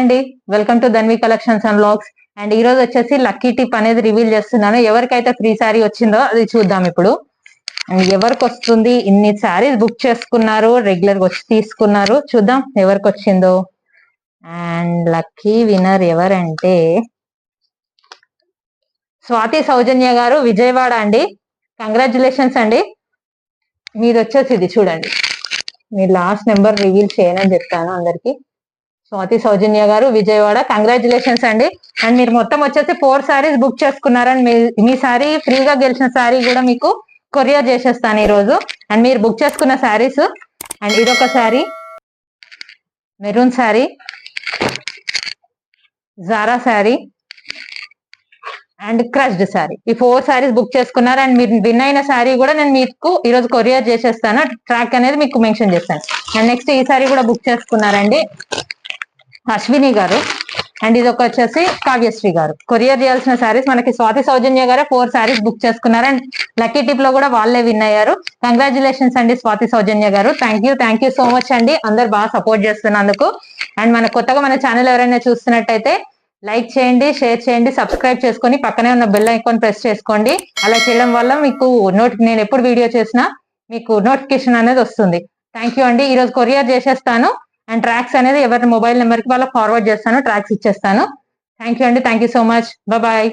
అండి. Welcome to Dhanvi collections and blogs and ఈ రోజు వచ్చేసి లక్కీ టిప్ అనేది రివీల్ చేస్తున్నాను. ఎవరికైతే ఫ్రీ శారీ వచ్చిందో అది చూద్దాం ఇప్పుడు. అండ్ ఎవరికి వస్తుంది? ఇన్ని శారీస్ బుక్ చేసుకున్నారు రెగ్యులర్గా వచ్చి తీసుకున్నారు. చూద్దాం ఎవరికి వచ్చిందో. అండ్ లక్కీ విన్నర్ ఎవరంటే స్వాతి సౌజన్య గారు విజయవాడ అండి. కంగ్రాచులేషన్స్ అండి. మీది వచ్చేసి ఇది చూడండి. మీ లాస్ట్ నెంబర్ రివీల్ చేయనని చెప్తాను అందరికి. స్వాతి సౌజన్య గారు విజయవాడ. కంగ్రాచులేషన్స్ అండి. అండ్ మీరు మొత్తం వచ్చేసి ఫోర్ సారీస్ బుక్ చేసుకున్నారని మీ మీ సారీ ఫ్రీగా గెలిచిన సారీ కూడా మీకు కొరియర్ చేసేస్తాను ఈరోజు. అండ్ మీరు బుక్ చేసుకున్న సారీస్ అండ్ ఇదొక sari maroon sari Zara sari and crushed sari ఈ ఫోర్ సారీస్ బుక్ చేసుకున్నారు. అండ్ మీరు విన్ అయిన సారీ కూడా నేను మీకు ఈ రోజు కొరియర్ చేసేస్తాను. ట్రాక్ అనేది మీకు మెన్షన్ చేస్తాను. అండ్ నెక్స్ట్ ఈ సారీ కూడా బుక్ చేసుకున్నారండి. అశ్విని గారు. అండ్ ఇది ఒక వచ్చేసి కావ్యశ్రీ గారు. కొరియర్ చేయాల్సిన శారీస్ మనకి స్వాతి సౌజన్య గారే ఫోర్ శారీస్ బుక్ చేసుకున్నారు. అండ్ లక్కీ టిప్లో కూడా వాళ్ళే విన్ అయ్యారు. కంగ్రాచులేషన్స్ అండి Swathi Soujanya garu. Thank you thank you so much అండి. అందరు బాగా సపోర్ట్ చేస్తున్నందుకు. అండ్ మన కొత్తగా మన ఛానల్ ఎవరైనా చూస్తున్నట్టయితే లైక్ చేయండి షేర్ చేయండి సబ్స్క్రైబ్ చేసుకొని పక్కనే ఉన్న బెల్ ఐకాన్ ప్రెస్ చేసుకోండి. అలా చేయడం వల్ల మీకు నోటి నేను ఎప్పుడు వీడియో చేసినా మీకు నోటిఫికేషన్ అనేది వస్తుంది. థ్యాంక్ యూ అండి. ఈ రోజు కొరియర్ చేసేస్తాను. అండ్ ట్రాక్స్ అనేది ఎవరి మొబైల్ నెంబర్కి వాళ్ళకి ఫార్వర్డ్ చేస్తాను ట్రాక్స్ ఇచ్చేస్తాను. థ్యాంక్ యూ అండి. Thank you so much bye